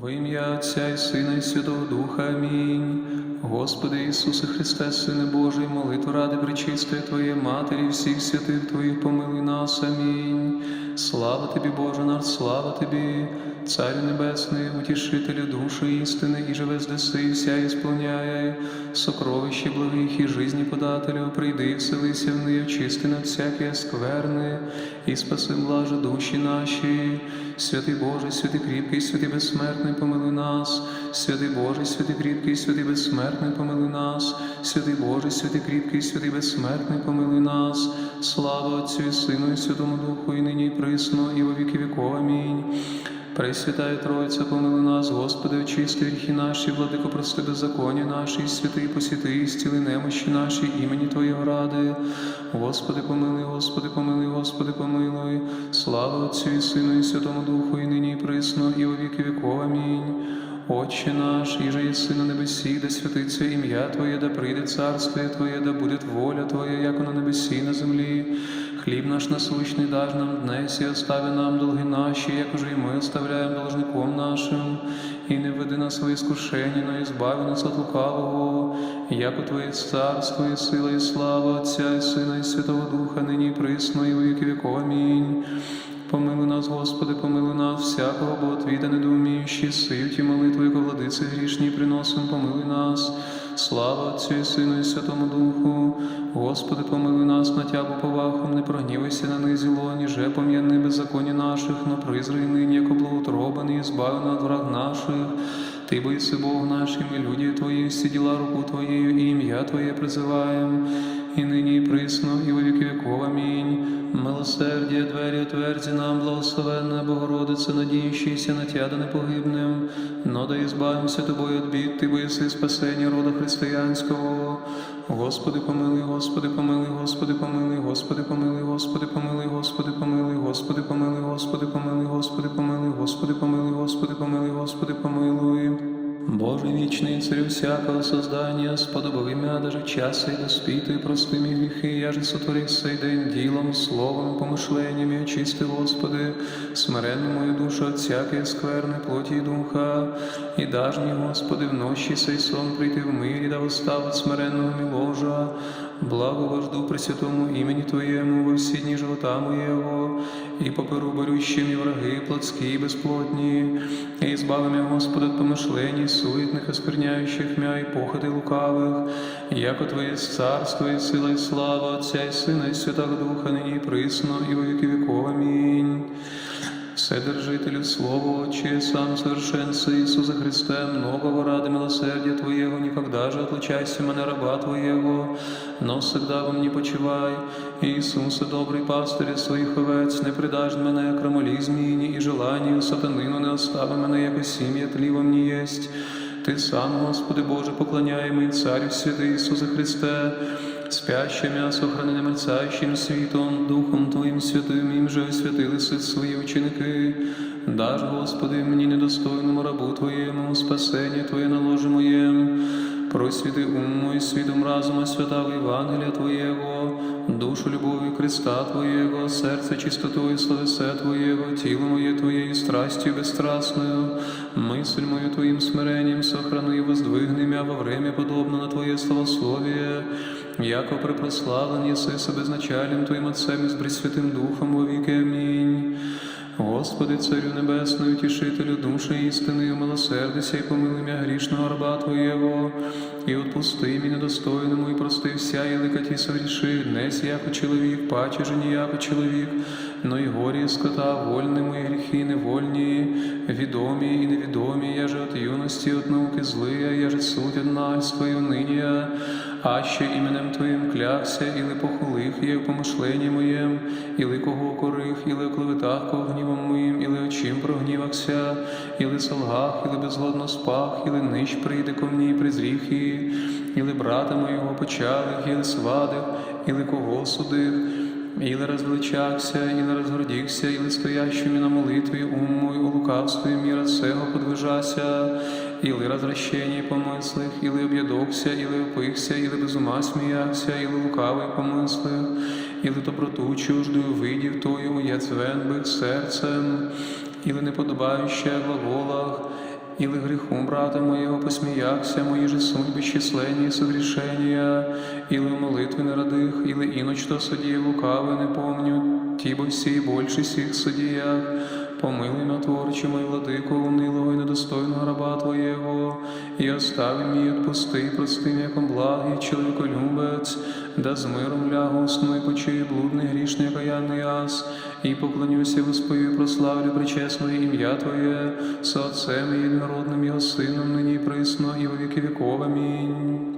Во ім'я Отця і Сина, і Святого Духа. Амінь. Господи Ісусе Христе, Сине Божий, молитву ради причистої Твоєї Матері, всіх святих Твоїх помилуй нас. Амінь. Слава Тобі, Боже наш, слава Тобі, Царю Небесний, утішителю душі істини, і живе здеси, і вся ісполняє, сокровище благих і жизни подателю, прийди, вселися в неї, очисти на всяке скверне, і спаси блаже душі наші. Святий Боже, святий кріпкий, святий безсмертний, помилуй нас, святий Боже, святий кріпкий, святий безсмертний, помилуй нас, святий Боже, святий кріпкий, святий безсмертний, помилуй нас, слава Отцю і Сину, і Святому Духу, і нині, і присно, і во віки віков. Амінь. Пресвятая Троїця, помили нас, Господи, очисти гріхи наші, владико, прости беззаконня наші, святий посіти, стіли немощі наші, імені Твоєго ради. Господи, помилуй, Господи, помилуй, Господи, помилуй. Слава Отцю і Сину, і Святому Духу, і нині, і присно, і во віки віков. Амінь. Отче наш, іже єси на небесі, да святиться ім'я Твоє, да прийде царство Твоє, да буде воля Твоя, як на небесі на землі. Хліб наш насущний даж нам днес і остави нам долги наші, як уже і ми оставляємо должником нашим, і не веди нас в іскушення, но і збави нас від лукавого, як у Твоє царство, і сила, і слава Отця, і Сина, і Святого Духа, нині і присно, і віки віков. Амінь. Помилуй нас, Господи, помилуй нас, всякого Боготвіда, недоуміючи, сиють і молитву, яко владиці грішні приносим, помилуй нас. Слава Отцю і Сину, і Святому Духу. Господи, помилуй нас на тягу повахом, не прогнівайся на них зіло, ніже пом'яни беззаконні наших, но призрай нині, як благоутробаний, і збави над враг наших. Ти бойся Бог нашим, і люди Твої, всі діла руку Твоєю, і ім'я Твоє призиваєм, і нині, і присно, і во віки віков. Амінь. Милосердя, двері отвердzi нам, благословенна Богородице, надіючися на Тя да непогибним, но да ізбавимося Тобою від бід, Ти боїси спасення рода християнського. Господи, помилуй, Господи, помилуй, Господи, помилуй, Господи, помилуй, Господи, помилуй, Господи, помилуй, Господи, помилуй, Господи, помилуй, Господи, помилуй, Господи, помилуй, Господи, помилуй, Господи, помилуй. Боже вічний, царю всякого создания, сподобав ім'я даже часа і прости мій гріхи, я же сотворив сей день ділом, словом, помишленням і очисти, Господи, смиренну мою душу от всякої скверни плоті і духа, і даж мені, Господи, в нощі сей сон прийти в мирі, да восставить смиренного мій ложа, благо вожду Пресвятому імені Твоєму во всі дні живота моєго, і поперу борющим і враги плотські і безплотні, і збави мене, Господи, від помишлень, суетних, оскверняючих м'я і похоти лукавих, яко Твоє царство і сила, і слава Отця і Сина, і Святого Духа, нині і присно, і во віки віков. Амінь. Вседержителю Слово Отче, сам совершенство Иисуса Христа, многого ради милосердия Твоего, никогда же отлучайся мене раба Твоего, но всегда во мне почивай. Иисусе, добрий пастирі своїх овець, не придаж мене крамолі зміні і желанню сатанину не остави мене, як сім'я тлі во мені єсть. Ти сам, Господи Боже, поклоняємий Царю святий Ісусе Христе, спяще м'ясо хранене мерцаючим світом, Духом Твоїм святим, їм же освятилися свої ученики. Даж, Господи, мені недостойному рабу Твоєму, спасення Твоє наложи моєм. Просвіти ум мой світом разума святого Євангелія Твоєго, душу любові Христа Твоєго, серце чистотою словесе Твоєго, тіло моє Твоєю страстю безстрастною, мисль мою Твоїм смиренням сохрани і воздвигни мя во время подобно на Твоє славословие, яко препрославлен єси себе значалем Твоїм Отцем і з Пресвятим Духом во віки. Амінь. Господи, Царю Небесний, утішителю душі істини, милосердися і помилуй мя грішного раба Твоєго, і отпусти мені недостойному, і прости вся і ликаті согріши, днес яко чоловік, паче же ніяко чоловік, но і горі скота, вольні мої гріхи, невольні, відомі і невідомі, я же от юності, от науки злия, я же суть одна свою нині, а ще іменем Твоїм клявся, іли похулих я в помишленні моєм, іли кого корих, іли оклеветах гнівом моїм, іли очим прогнівався, іли солгах, іли безгодно спах, іли нищ прийде ко мені і, іли брата моєго почалих, іли свадив, іли кого судив. Или розвеличався, или розгордівся, или стоящими на молитві ум мой у лукавстві міра сего подвижася, или разращение помыслых, или объедокся, или опыхся, или без ума сміявся, или лукавий помислив, или доброту чуждою видів Тою, я цвен бив серцем, или неподобающе глаголах, іли грехом брата моєго посміявся, мої же судьби численні согрішення, или молитви народих, или іноч то судіє лукави не помню, ті бо всі больше всіх судіях. Помилуй на творче мой владико, унилого і недостойного раба Твоєго, і остави мій отпусти, прости, яком благий чоловіколюбець, да з миром лягу сну і почию блудний грішний окаянний ас, і поклонюся Господи, і прославлю причесне ім'я Твоє, со Отцем і єдинородним Його Сином, нині присно, і во віки віков. Амінь.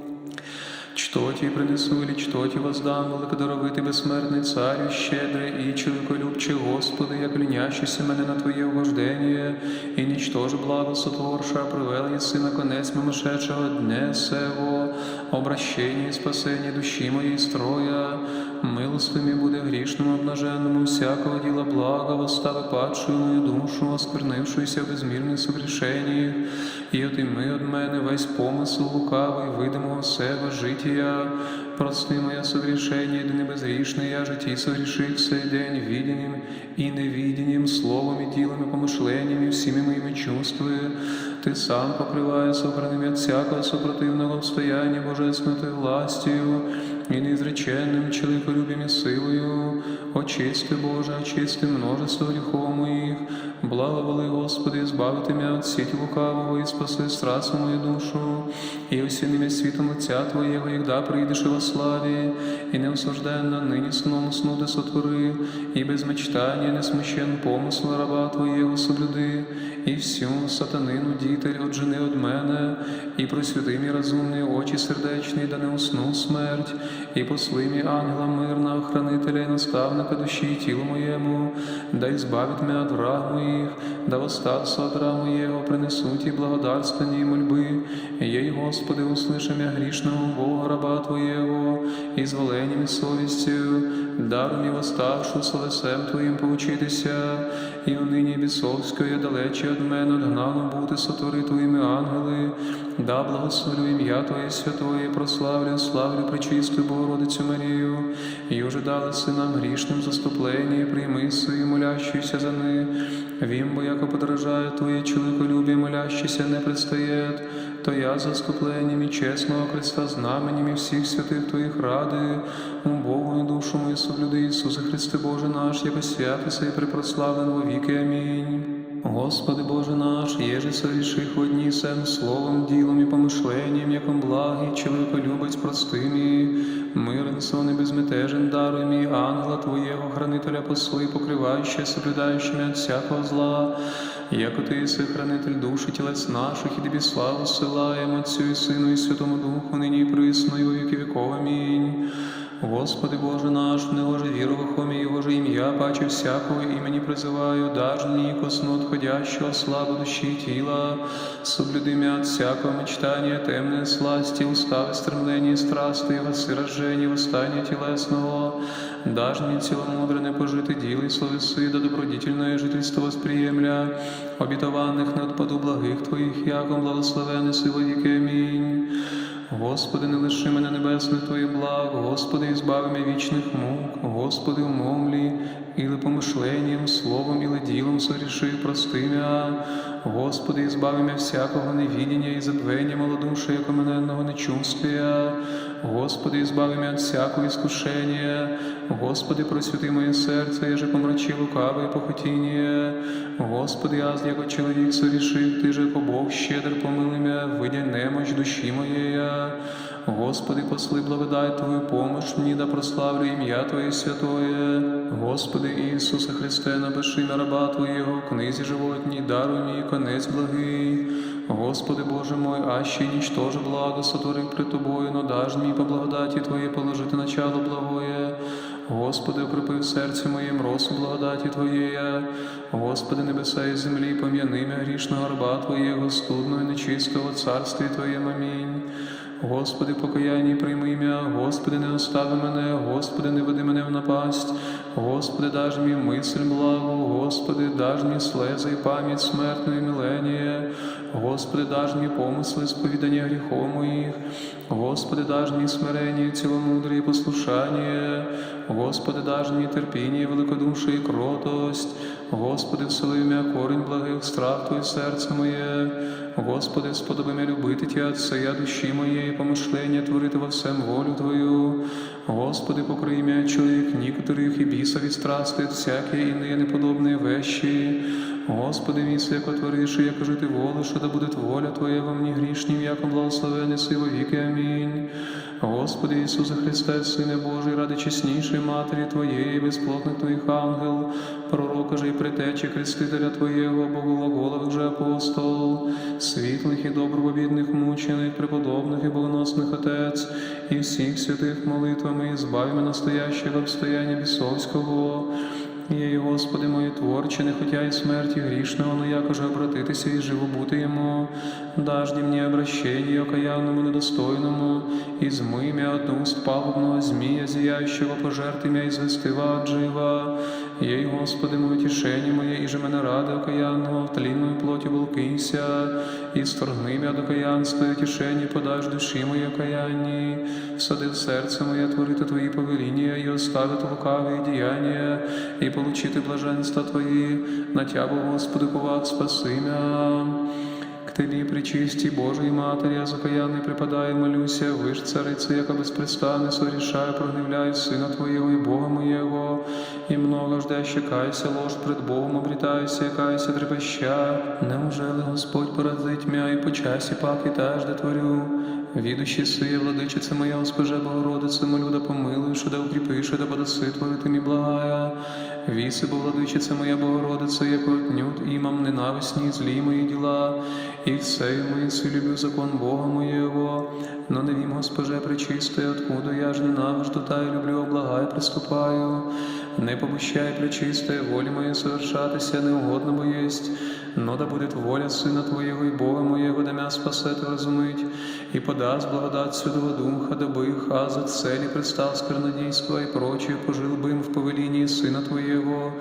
Что тебе принесу или что тебе воздам, великодоровитий безсмертний царю, щедрий і чоловіколюбче, Господи, як лінящийся мене на Твоє угождення, і нічтоже благо сотворша, привел єси на конець мимошедшого дня сего, обращення і спасення душі моєї строя, милостиві буде грішному обнаженному, всякого діла блага, восстави падшую мою душу, осквернившуюся в безмірних согрішеннях, і отими од мене весь помисл лукавий, видимого себе життя. Прости моє согрішення, єдине безгрішне, я житті согрішив сей день віденням і невіденням, словом і ділом, і помишленням, і всіми моїми чувствами. Ти сам покриває собраним від всякого супротивного обстояння божественною властю і неізреченним чоловіколюбім і силою. Очисти, Боже, очисти множество гріхов моїх, благоволи, Господи, збавити мене від сіті лукавого і спаси страсу мою душу, і осінним світом лиця Твоєго, єгда прийдеш во славі, і неосужденно нині сном снути сотвори, і без мечтання не смущен помислу раба Твоєго соблюди, і всю сатанину дітель оджени од мене, і просвіти мій розумні очі сердечні, да не усну смерть, і посли мій ангела мирна, охранителя і наставника душі і тілу моєму, дай збавить мене від враг моїх, да восстаться от врага моєго, принесуть і благодарствення і мольби. Єй, Господи, услыши мя грішного Бога раба Твоєго, і зволенням і совістю, даром і восставшу словесем Твоїм поучитися, і унині бісовської далече від мене одгнано бути сотвори Твоїми ангели, да благословлю ім'я Твоє святої, прославлю, славлю пречисту Богородицю Марію, і уже дали синам грішним заступлення, прийми свої, молящуюся за них. Вім, бо яко подражає Твоє чоловіколюбі, молящийся не предстає, то я заступленням і чесного Христа знаменем всіх святих Твоїх ради, Богу і душу мою соблюди Ісусе Христе Боже наш, яко святися і припрославлен во віки. Амінь. Господи Боже наш, єже соріших в одній сем словом, ділом і помишленням, яком благий, чоловіколюбець простимі, мирен сон і безметежен даруй мій ангела Твоєго, хранителя посли, покриваючи, соблюдаючими від всякого зла, яко ти хранитель душі тілець наших, і тобі славу силаємо Отцю і Сину, і Святому Духу, нині і присно, і віки віков. Амінь. Господи Боже наш, в Него же віру вихомі Його же ім'я, паче всякого імені призиваю, даж мені косну отходящого славу душі тіла, соблюди мя от всякого мечтання, темної сласті, устави, стремлення, страсти, воси рождення, восстання тілесного, даж мені ціломудрене пожити діло і словеси, да добродітельное жительство восприємля, обітованих не отпаду благих Твоїх, яком благословений сило віки. Амінь. Господи, не лиши мене небесних Твоїх благ, Господи, ізбави мене вічних мук, Господи, умовлі, іли помишленням, словом, іли ділом соріши, прости мя. Господи, ізбави збави мене всякого невідіння і забвення малодуші, як омененного нечувствия. Господи, ізбави збави мене всякого іскушення. Господи, просвіти моє серце, я же помрачи лукаве похотіння. Господи, аз, як чоловік сорішив, Ти же, як Бог щедр помили мя, видя немощ душі моєя. Господи, посли благодать Твою помощь мені, да прославлю ім'я Твоє святое. Господи Ісусе Христе, напиши на раба Твоєго, книзі животній, даруй мені конець благий. Господи Боже мой, аще нічтоже благо сотворив при Тобою, но даж мені по благодаті Твоєї положити начало благое. Господи, укрепи в серці моєм росу благодаті Твоєї. Господи, небеса і землі, пом'яни мя грішного раба Твоєго, студного і нечистого царстві Твоєм. Амінь. Господи, покаянні прийми ім'я, Господи, не остави мене, Господи, не веди мене в напасть, Господи, даж мені мисль благу, Господи, даж мені слези і пам'ять смертної милення, Господи, даж мені помисли, сповідання гріхов моїх, Господи, даж мені смирення, і послушання, Господи, даж мені терпіння, і великодушие і кротость, Господи, всели м'я корень благих, страх Твоє серце моє, Господи, сподоби мя любити Тя, Отце, душі моєї, помишлення творити во всем волю Твою, Господи, покрий мя чоловік нікотрих і біса від страсти, всякі іные неподобні вещі, Господи, місце, яко твориш, і як жити волю, що да буде воля Твоя во мені грішнім, яко благословений си во віки. Амінь. Господи Ісусе Христе, Сине Божий, ради чеснішої Матері Твоєї, безплотних Твоїх ангел, пророка же і притечі Хрестителя Твоєго, Боголаголових же апостол, світлих і добробобідних мучених, преподобних і богоносних Отець, і всіх святих молитвами, і збави настоящего обстояння бісовського, Єй, Господи, моє творче, не хотя й смерті грішного, но якоже обратитися і живо бути йому, дажді мені обращення окаянному недостойному, і змий мя от уст пагубного змія, зіяющого пожерти і звести ад жива. Єй, Господи, моє тішення моє, і же мене ради окаянного, в тлінної плоті волкися, і сторгни мя до каянства, і тішення подаш душі моє окаянні, всади в серце моє творити Твої повеління, і оставити лукаві діяння, і получити блаженства Твої, на Тябо, Господи, повак спаси мя. К Тобі, причисті Божої Матері, я закаянний припадаю, молюся, виш цариця, яка безпрестанно сорішає, прогневляю Сина Твоєго і Бога моєго, і много ждеще кайся, лож пред Богом обрітаюся, кайся трепеща. Неужели Господь поразить мя і по часі паки теж де творю? Відущі сиє, владичице моя, Госпоже Богородице, молю да помилуй, що да укріпиш, що да подаси творити мі благая. Віси, бо владичице моя Богородице, як отнюд імам ненависні, злі мої діла, і все мої люблю закон Бога моєго. Но не вім, Госпоже, пречистої, откуда я ж ненавижду, та й люблю, облагаю, приступаю Не побущай пречистої волі моєї совершатися, неугодно бо єсть. Но да будет воля Сина Твоєго і Бога моєго, да мя спасет розумить, і подасть благодать Святого Духа, доби а за цели предстал сквернодейства и прочее, пожил бы им в повелінні Сина Твоєго.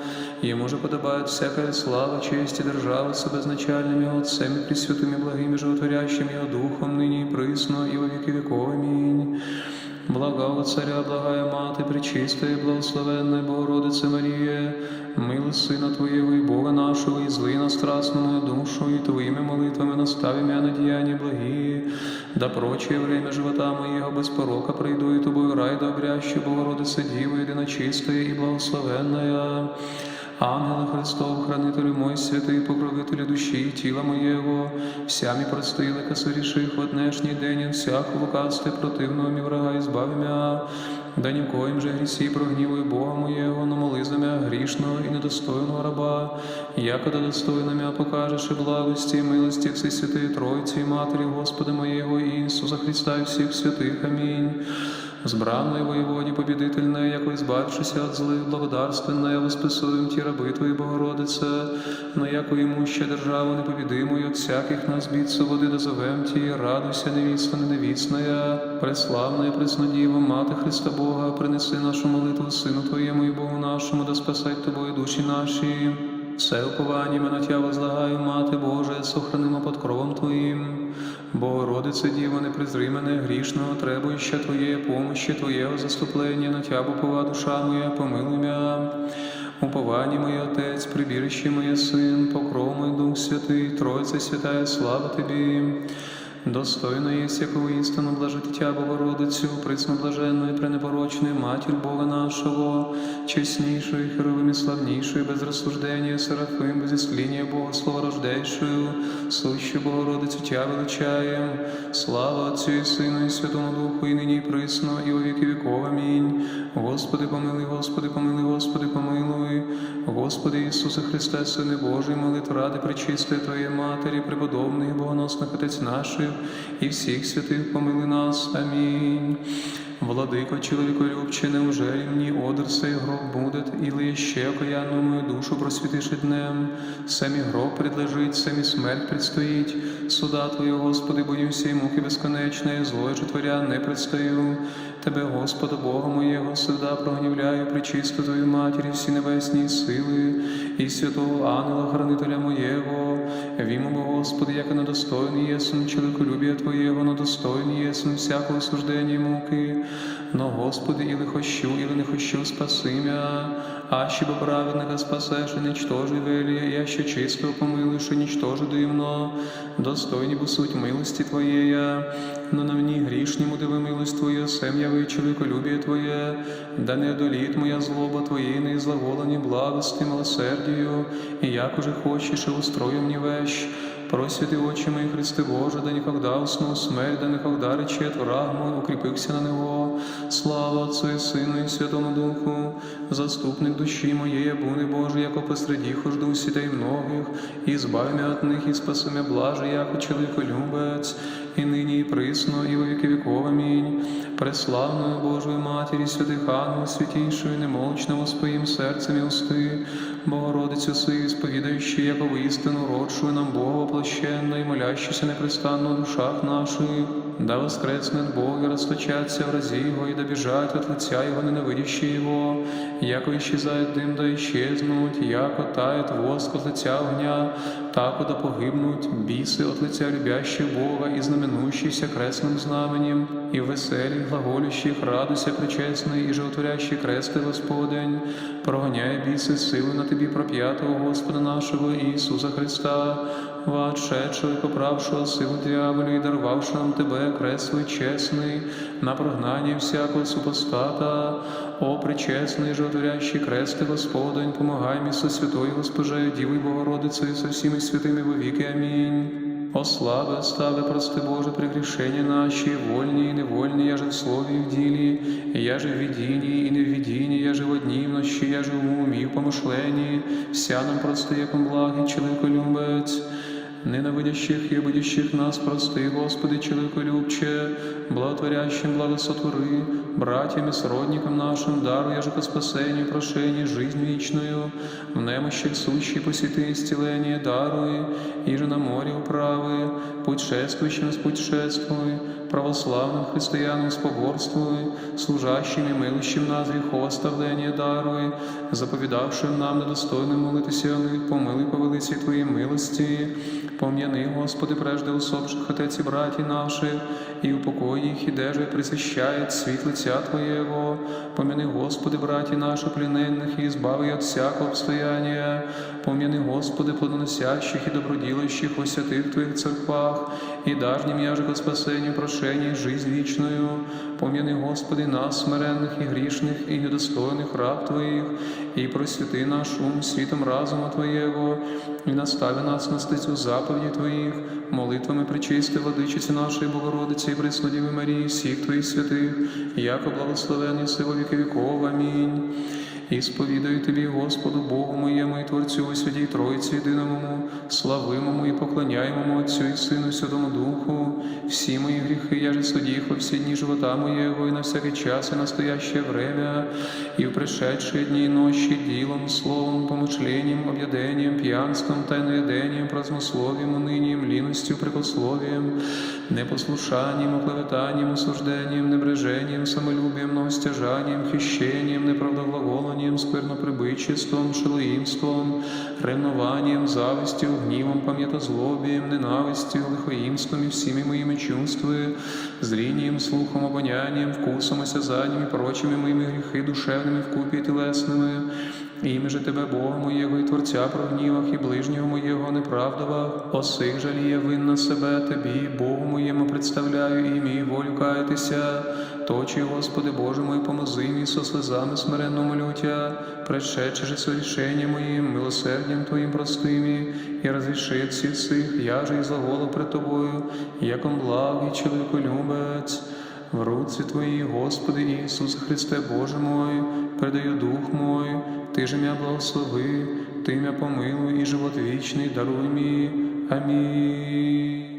Ему же подобает всякая слава, честь и держава с безначальными Отцем и Пресвятым и благим и животворящим Его Духом, ныне и присно, и во веки веков. Аминь. Благого Царя, благая Мати, пречистая, благословенная Богородице Марія, мили Сина Твоєго і Бога нашого, і зли на страстну душу, і Твоїми молитвами настави мя на діяння благі, да прочее время живота моєго без порока прийду, і Тобою рай да обряще, Богородице Діво, єдина чистая і благословенная. Ангела Христов, хранителю мой святий, покровителю душі і тіла моєго, вся мі простилика соріших в однешній день, і всяку лукавстві противного мі врага і збави мя, да ні в коїм же грісі прогнівуй Бога моєго, но моли мя грішного і недостойного раба, якода достойно мя покажеш і благості, і милості Всесвятої Тройці, і Матері Господа моєго Ісуса Христа і всіх святих. Амінь. Збранной воеводе победительная, яко избавившися от злых, благодарственная, восписуем ті раби Твої, Богородице, но яко имуща державу непобедимую, от всяких нас биться води дозовем Ті, радуйся, невіста невіцная, преславная, преснодіва, Мати Христа Бога, принеси нашу молитву Сину Твоєму і Богу нашому, да спасать Тобою душі наші. Все уповання мене Тя возлагаю, Мати Боже, сохранимо під кровом Твоїм. Богородице Діво, не презри мене грішного, требуюча Твоєї помощі, Твоєго заступлення, на Тя попова душа моя, помилуй мя. Уповання моє Отець, прибірище моє Син, покров мой Дух Святий, Тройце святая, слава Тобі. Достойно єсть, якого істину блажити Тя, Богородицю, присноблаженну і пренепорочною Матір Бога нашого, чеснішою, херовим і славнішою, без розсуждення, Серафим, без іскління Бога, словорождейшою, сущу Богородицю Тя величаєм. Слава Отцю і Сину, і Святому Духу, і нині, і присно, і у віки віков. Амінь. Господи, помилуй, Господи, помилуй, Господи, помилуй. Господи Ісусе Христе, Сине Божий, молитв ради причистої Твоєї Матері, преподобних і богоносних Отець наших, і всіх святих помили нас. Амінь. Владико, чоловіколюбче, неужели мені одр сей гроб буде, і ще окаянну мою душу просвітиши днем. Самі гроб предлежить, самі смерть предстоїть. Суда Твоє, Господи, боюся, і муки безконечної, злої творя не предстаю. Тебе, Господа, Бога моєго, суда прогнівляю, причисту Твою матері, всі небесні сили, і святого ангела, хранителя моєго, Вімо, бо, Господи, яке недостойний єсен чоловіколюбія Твоєго, недостойний єсен всякого суждення муки. Но, Господи, іли хочу, іли не хочу, спаси мя, а ще бо праведника спасеш, і нічтожи веліє, я ще чистого помилуєш, і нічтожи дивно, достойні бо суть милості Твоєя, но на мені грішньому диви милость Твою, сем яви чоловіколюбіє Твоє, да не одоліт моя злоба Твоєї, не злаголені благости, милосердію, і як уже хочеш, і устрою мені вещь. Просвіти очі мої, Христе Боже, да никогда усну смерть, да никогда речет враг мой, укріпився на Него. Слава Отцу і Сину і Святому Духу, заступник душі моєї, буни Боже, яко посреди хожду сітей многих, і збави мя от них, і спаси мя блаже, яко чоловіколюбець, і нині, і присно, і во віки віков. Амінь. Преславною Божою Матері, святих ангел, святійшою, немолчному своїм серцем і усти, Богородицю сию, сповідаючи, яко в істину родшую нам Бога воплощенно і молящуся непрестанно в душах наших, да воскресне Бог і расточаться в разі Його, і добіжать от лиця Його, ненавидящі Його, яко исчезает дым, да исчезнуть, яко тает воск от лиця огня, тако да погибнуть біси от лиця любящих Бога і знаменующихся крестним знаменем, і веселі, глаголющих, радуйся причесний, і животворящий крести Господень, прогоняє біси сили на тобі проп'ятого Господа нашого Ісуса Христа, і поправшого силу дьяволю і дарувавши нам тебе, крест свой чесний, на прогнання всякого супостата, о причесний, животворящий крести Господень, помагай мені со святою Госпожею, Дівою Богородицею, со всіми святими во віки. Амінь. О славе, остави, прости Боже, прегрешения наші, вольні і невольні, я же в слові і в ділі, я же в видінні і не в видінні, я же в одній вночі, я же в умі, в помишленні, вся нам прости, яком благий чоловіколюбець. Ненавидящих і обидящих нас, прости, Господи, чоловіколюбче, благотворящим благосотвори, братьям и сродникам нашим, даруя спасению, прошению, жизнь вечную, в немощах сущие посети исцеление даруй, и же на море управы, путешествующим спутешествуй, православным християнам споборствуй, служащим и милущим нас гріхооставлення даруй, заповідавшим нам недостойним молитися помилуй по велиці Твоїй милості, пом'яни, Господи, прежде усопших отець і браті наших, і упокої їх, і де же присещає світ лиця Твоєго, пом'яни, Господи, браті наші пліненних, і збави від всякого обстояння, пом'яни, Господи, плодоносящих і доброділищих у святих Твоїх церквах, і дажнім яже к спасенню, прошенню, і жизнь вічною, пом'яни, Господи, нас, смиренних і грішних, і недостойних раб Твоїх, і просвіти наш ум світом разума Твоєго, і настави нас на стицю заповіді Твоїх, молитвами причисти, владичиці нашої Богородиці і Преснодіви Марії, всіх Твоїх святих, яко благословений силу віки віков. Амінь. І сповідаю Тобі, Господу, Богу моєму і Творцю у святій Тройці єдиному, славимому і поклоняємому Отцю і Сину, Святому Духу, всі мої гріхи, я же судіх во всі дні живота моєго, і на всякий час, і настояще время, і в пришедшие дні і ночі, ділом, словом, помышлением, об'яденням, п'янством, тайноєденням, празднословием, унынием, ліностю, прикословием, непослушанием, оклеветанием, осуждением, небрежением, самолюбием, многостяжанием, хищением, неправдоглаголанием, скверноприбычеством, шелоїмством, ревнованием, завистью, гнівом, пам'ятозлобієм, ненавистю, лихоїмством і всіми моїми чувствами, зрінням, слухом, обонянием, вкусом, осязанням і прочими моїми гріхи душевними вкупі і тілесними. Ім'я же Тебе, Бога моєго і Творця прогнівах, і ближнього моєго неправдовах, осих жаліє винна себе Тобі, Богу моєму представляю і мій волю каятися. Точі, Господи, Боже мой, помози мені со слезами смиренно молютя, пришедши же сорішення моїм, милосердям Твоїм простими, і розріши всі цих, я же і заголу пред Тобою, яком благий чоловіколюбець. В руці Твої, Господи Ісус Христе, Боже мой, передаю дух мой, Ти же мя благослови, Ти мя помилуй і живот вічний даруй мій. Амінь.